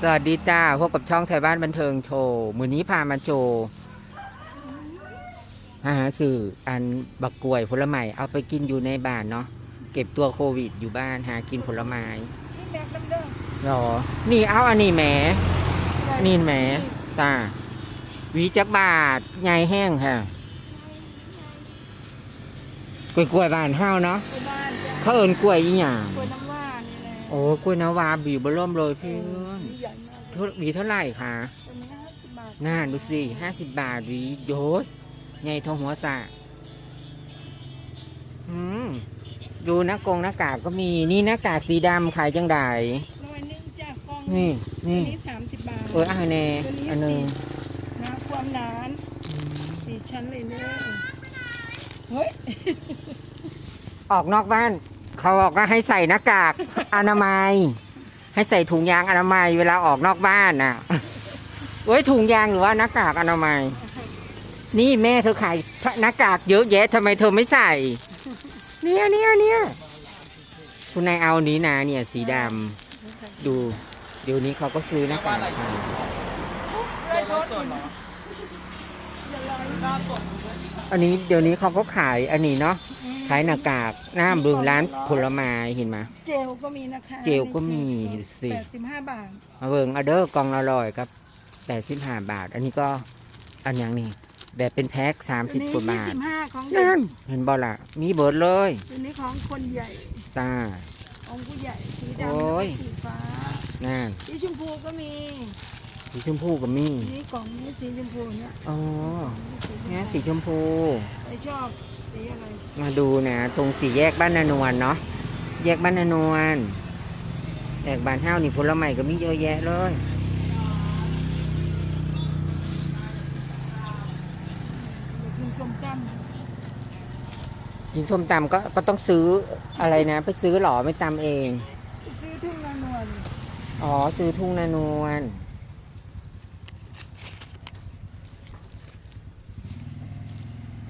สวัสดีจ้าพบกับช่องไทยบ้านบันเทิงโชว์ มือนี้พามาโชว์อาหารสื่ออันบักกล้วยผลไม้เอาไปกินอยู่ในบ้านเนาะเก็บตัวโควิดอยู่บ้านหากินผลไม้นี่แบกน้ำเด้อหรอ นี่เอาอันนี้แหม นี่แหมตาหวีจักบาทใหญ่แห้งค่ะกล้วยกล้วยๆบ้านเฮาเนาะไปบ้านจ้ะเขาเอินกล้วยอีหยัง กล้วยน้ำว่านี่แหละ โอ้กล้วยนาวาบีบเริ่มเลยเพื่อนนี่ใหญ่มากเลยเท่าหวีเท่าไหร่คะตัวนี้ห้าสิบบาทน่าดูสิห้าสิบบาทหวีโยยใหญ่เทองหัวสะอืมดูหน้ากงหน้ากากก็มีนี่หน้ากากสีดำขายจังไดร้อยหนึงจ้ะกล้องนี่ตัวนี่นี้สามสิบบาท เอออาแน่อันหนึงนะความหนานสี่ชั้นเลยเด้อเฮ้ย ออกนอกบ้าน เขาบอกว่าให้ใส่หน้ากากอนามัย ให้ใส่ถุงยางอนามัยเวลาออกนอกบ้านน่ะเว้ยถุงยางหรือว่าหน้ากากอนามัย นี่แม่เธอขายหน้ากากเยอะแยะทำไมเธอไม่ใส่ เนี่ยเนี่ยเนี่ยคุณนายเอานี้นะเนี่ย สีดำดู เดี๋ยวนี้เขาก็ซื้อหน้ากากอันนี้เดี๋ยวนี้เขาก็ขายอันนี้เนาะ ขายหน้ากากหน้าบึงร้านผลไม้เห็นไหมเจลก็มีนะคะเจลก็มีสิแปดสิบห้าบาทมาเบิงอเดอร์กล่องละร้อยครับแปดสิบห้าบาท อันนี้ก็อันอย่างนี้แบบเป็นแพ็คสามตัวสิบนี้กว่ายี่บาทสิบห้าของเด็นั่กนเห็นบอล่ะ มีเบิร์ดเลยตัวนี้ของคนใหญ่ตาของผู้ใหญ่สีโอ้ดำแล้วก็ยสีฟ้านั่นสีชมพูก็มีสีชมพูก็มีนี่กล่องนี้สีชมพูเนี่ยอ๋อสีชมพูเนี่ยสีชมพูใครชอบสีอะไร มาดูนะตรงสี่แยกบ้านนานวลเนาะแยกบ้านนานวลแยกบ้านเฮ้านี่ผลไม้ก็มีเยอะแยะเลยกินส้มตกินส้มตำก็ก็ต้องซื้ออะไรนะ ไปซื้อหรอไม่ตำเองำไปซื้อทุ่งนานวลอ๋อซื้อทุ่งนานวล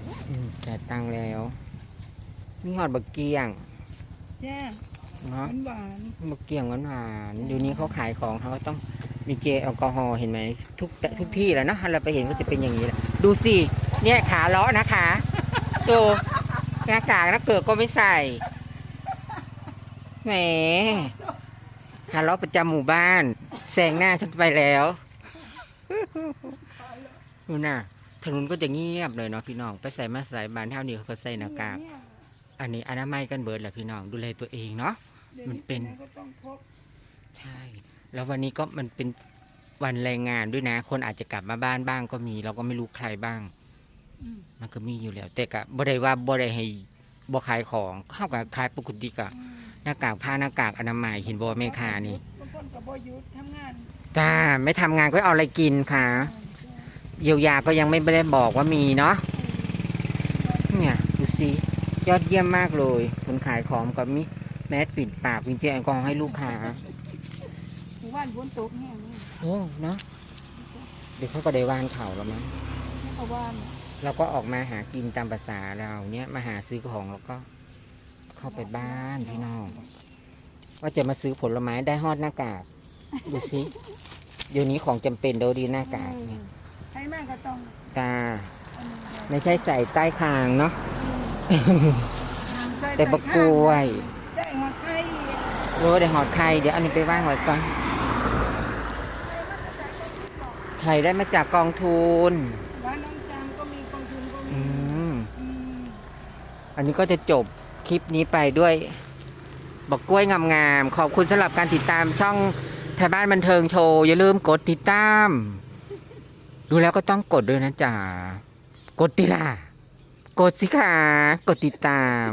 อืม จ่ายตังค์แล้ว มีหอดบักเกียงแจ้เนาะหวานบักเกียงหวานหวานๆเดี๋ยวนี้เขาขายของเขาก็ต้องมีเจลแอลกอฮอล์เห็นไหมทุกทุกที่แหล้วนะเราไปเห็นก็จะเป็นอย่างนี้แหละดูสิ เนี่ยขาเลาะนะคะดูหน้ากากหน้าเกือกก็ไม่ใส่แหมขาเลาะประจำหมู่บ้านแซงหน้าฉันไปแล้วดูน่ะ ถนนก็จะเงียบเลยเนาะพี่น้อง ไปใส่มาใส่บานเท่านี้เขาก็ใส่หน้ากากเนี่ยอันนี้อนามัยกันเบิดแหละพี่น้องดูแลตัวเองเนาะดี๋ยวมันเป็นยังไงก็ต้องพกใช่ แล้ววันนี้ก็มันเป็นวันแรงงานด้วยนะ คนอาจจะกลับมาบ้านบ้างก็มี เราก็ไม่รู้ใครบ้างอืมมันก็มีอยู่แล้ว แต่กะบ่ได้ว่าบ่ได้ให้บ่ขายของเข้ากับขายปกติกะอืมหน้ากากผ้าหน้ากากอนามัยเห็นบ่แม่ค้านี่บางคนกับบหยุทธทำงานจ้าไม่ทำงานก็เอาอะไรกินค่ะ เยียวยาก็ยังไม่ได้บอกว่ามีเนาะเนี่ยดูสิยอดเยี่ยมมากเลยคนขายของกับมีแมสปิดปากวินเจลแอลกอฮอล์ให้ลูกค้าหมู่บ้านฝนตกแห้งนี่โอ้เนาะเดี๋ยวเขาก็ได้วานเข่าแล้วมั้งให้เขาบ้านเราก็ออกมาหากินตามภาษาเราเนี่ยมาหาซื้อของแล้วก็ เข้าไปบ้านพี่น้องว่าจะมาซื้อผลไม้ได้ฮอดหน้ากากดูสิเดี๋ยวนี้ของจำเป็นเดี๋ยวดีหน้ากากเนี่ย มากก็ต้องตาอันนี้ไม่ใช่ใส่ใต้คางเนาะใส่แต่บะกล้วยได้หัวไข่โอ้เดี๋ยวหอดไข่เดี๋ยวอันนี้ไปว่างไว้ก่อนไข่ได้มาจากกองทุนบ้านน้องจามก็มีกองทุนก็อืมีมอืมอันนี้ก็จะจบคลิปนี้ไปด้วยบอกกล้วยงามๆ ขอบคุณสำหรับการติดตามช่องไทยบ้านบันเทิงโชว์ อย่าลืมกดติดตาม ดูแล้วก็ต้องกดด้วยนะจ๊ะ กดติล่ะ กดสิค่ะ กดติดตาม